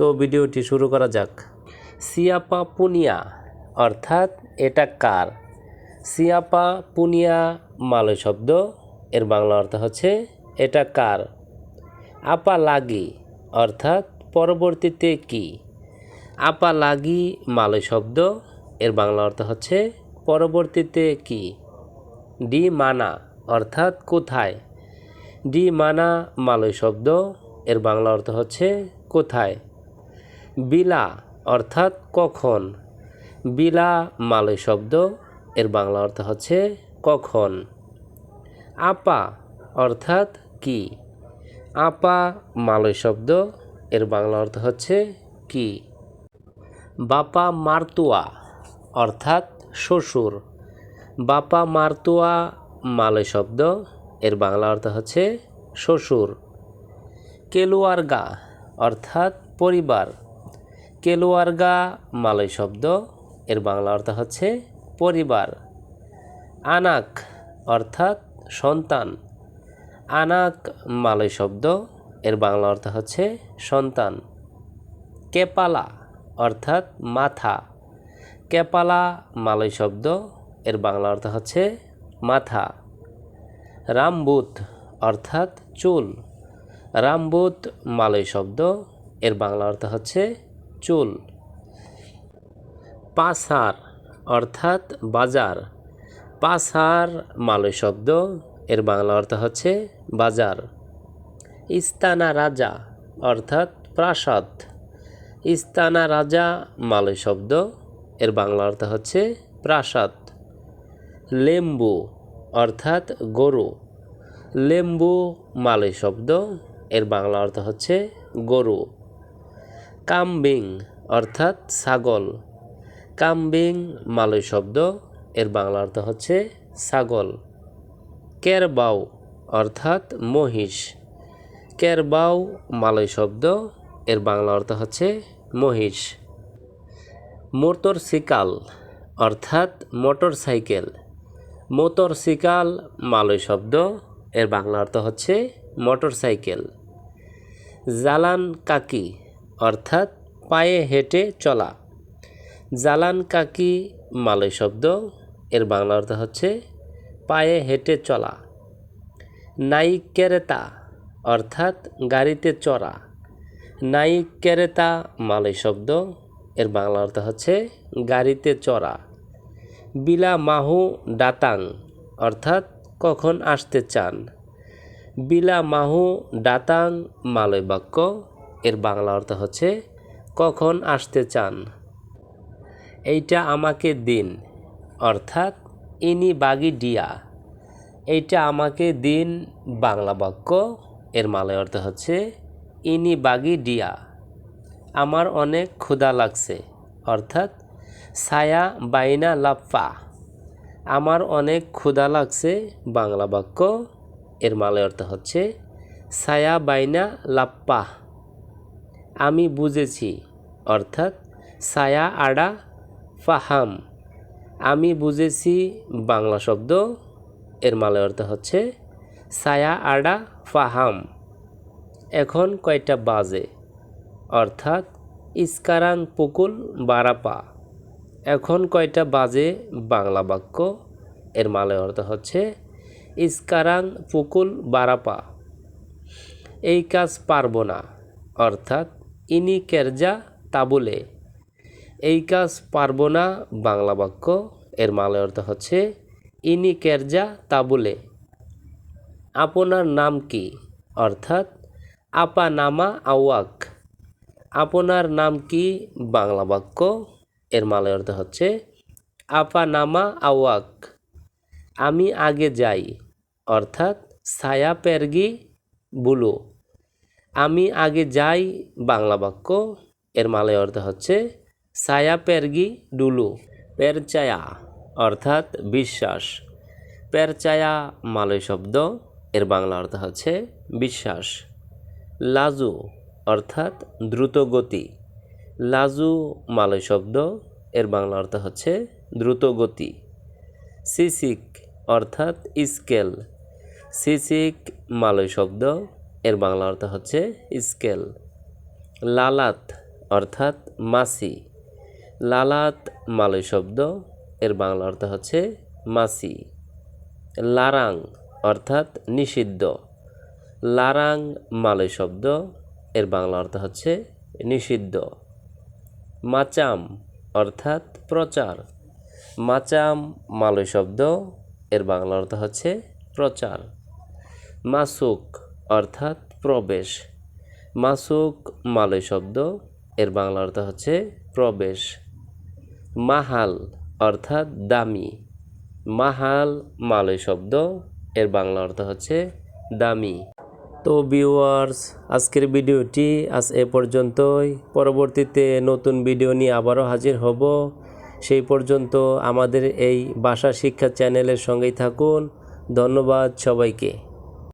তো ভিডিওটি শুরু করা যাক। সিয়াপা পুনিয়া অর্থাৎ এটা কার? সিয়াপা পুনিয়া মালয় শব্দ, এর বাংলা অর্থ হচ্ছে এটা কার? আপা লাগি অর্থাৎ পরবর্তীতে কি? আপা লাগি মালয় শব্দ, এর বাংলা অর্থ হচ্ছে পরবর্তীতে কি? ডি মানা, অর্থাৎ কোথায়? ডি মানা মালয় শব্দ, এর বাংলা অর্থ হচ্ছে কোথায়? বিলা অর্থাৎ কখন? বিলা মালয় শব্দ, এর বাংলা অর্থ হচ্ছে কখন। আপা অর্থাৎ কি? আপা মালয় শব্দ, এর বাংলা অর্থ হচ্ছে কি? বাপা মারতুয়া অর্থাৎ শ্বশুর। বাপা মারতুয়া মালয় শব্দ, এর বাংলা অর্থ হচ্ছে শ্বশুর। কেলুয়ারগা অর্থাৎ পরিবার। কেলুয়ারগা মালয় শব্দ। এর বাংলা অর্থ হচ্ছে পরিবার। আনাক অর্থাৎ সন্তান। আনাক মালয় শব্দ, এর বাংলা অর্থ হচ্ছে সন্তান। কেপালা অর্থাৎ মাথা। কেপালা মালয় শব্দ, এর বাংলা অর্থ হচ্ছে মাথা। রামবুত অর্থাৎ চুল। রামবুত মালয় শব্দ, এর বাংলা অর্থ হচ্ছে চুল। পাসার অর্থাৎ বাজার। পাসার মালয় শব্দ, এর বাংলা অর্থ হচ্ছে বাজার। ইস্তানা রাজা, অর্থাৎ প্রাসাদ। ইস্তানা রাজা মালয় শব্দ, এর বাংলা অর্থ হচ্ছে প্রাসাদ। লেম্বু, অর্থাৎ গরু। লেম্বু মালয় শব্দ, এর বাংলা অর্থ হচ্ছে গরু। কামবিং, অর্থাৎ ছাগল। কামবিং, মালয় শব্দ, এর বাংলা অর্থ হচ্ছে ছাগল। কেরবাউ অর্থাৎ মহিষ। কেরবাউ মালয় শব্দ, এর বাংলা অর্থ হচ্ছে মহিষ। মোটর সিকাল অর্থাৎ মোটর সাইকেল মোটর সিকাল মালয় শব্দ, এর বাংলা অর্থ হচ্ছে মোটর সাইকেল জালান কাকি অর্থাৎ পায়ে হেঁটে চলা। জালান কাকি মালয় শব্দ, এর বাংলা অর্থ হচ্ছে পায়ে হেঁটে চলা। নাইক কেরেতা অর্থাৎ গাড়িতে চড়া। নাইক কেরেতা মালয় শব্দ, এর বাংলা অর্থ হচ্ছে গাড়িতে চড়া। বিলা মাহু ডাতাং অর্থাৎ কখন আসতে চান। বিলা মাহু ডাতাং মালয় বাক্য এর বাংলা অর্থ হচ্ছে, কখন আসতে চান? এইটা আমাকে দিন, অর্থাৎ ইনি বাগি ডিয়া এইটা আমাকে দিন, বাংলা বাক্য, এর মালয় অর্থ হচ্ছে, ইনি বাগি ডিয়া আমার অনেক ক্ষুধা লাগছে, অর্থাৎ ছায়া বাইনা লাপ্পা। আমার অনেক ক্ষুধা লাগছে, বাংলা বাক্য, এর মালয় অর্থ হচ্ছে, ছায়া বাইনা লাপ্পা। আমি বুঝেছি, অর্থাৎ সায়া আডা ফাহাম। আমি বুঝেছি বাংলা শব্দ, এর মালয় অর্থ হচ্ছে সায়া আডা ফাহাম। এখন কয়টা বাজে? অর্থাৎ ইস্কারাং পুকুল বারাপা। এখন কয়টা বাজে বাংলা বাক্য, এর মালয় অর্থ হচ্ছে ইস্কারাং পুকুল বারাপা। এই কাজ পারব না, অর্থাৎ ইনি কেরজা তাবুলে এই কাজ পারব না বাংলা বাক্য, এর মালয় অর্থ হচ্ছে, ইনি কেরজা তাবুলে আপনার নাম কি? অর্থাৎ, আপা নামা আওয়াক। আপনার নাম কি? বাংলা বাক্য, এর মালয় অর্থ হচ্ছে, আপা নামা আওয়াক। আমি আগে যাই, অর্থাৎ ছায়া পেরগি বুলু। আমি আগে যাই বাংলা বাক্য, এর মালয় অর্থ হচ্ছে সায়া পেরগি ডুলু পেরচায়া অর্থাৎ বিশ্বাস। পেরচায়া মালয় শব্দ, এর বাংলা অর্থ হচ্ছে বিশ্বাস। লাজু অর্থাৎ দ্রুত গতি। লাজু মালয় শব্দ, এর বাংলা অর্থ হচ্ছে দ্রুত গতি। সিসিক অর্থাৎ স্কেল। সিসিক মালয় শব্দ এর বাংলা অর্থ হচ্ছে স্কেল। লালাত অর্থাৎ মাসি। লালাত মালয় শব্দ, এর বাংলা অর্থ হচ্ছে মাসি। লারাং অর্থাৎ নিষিদ্ধ। লারাং মালয় শব্দ, এর বাংলা অর্থ হচ্ছে নিষিদ্ধ। মাচাম অর্থাৎ প্রচার। মাচাম মালয় শব্দ, এর বাংলা অর্থ হচ্ছে প্রচার। মাসুক অর্থাৎ প্রবেশ। মাসুক মালয় শব্দ, এর বাংলা অর্থ হচ্ছে প্রবেশ। মাহাল অর্থাৎ দামি। মাহাল মালয় শব্দ, এর বাংলা অর্থ হচ্ছে দামি। তো ভিউয়ার্স, আজকের ভিডিওটি আজ এ পর্যন্তই। পরবর্তীতে নতুন ভিডিও নিয়ে আবারও হাজির হব। সেই পর্যন্ত আমাদের এই ভাষা শিক্ষা চ্যানেলের সঙ্গেই থাকুন। ধন্যবাদ সবাইকে।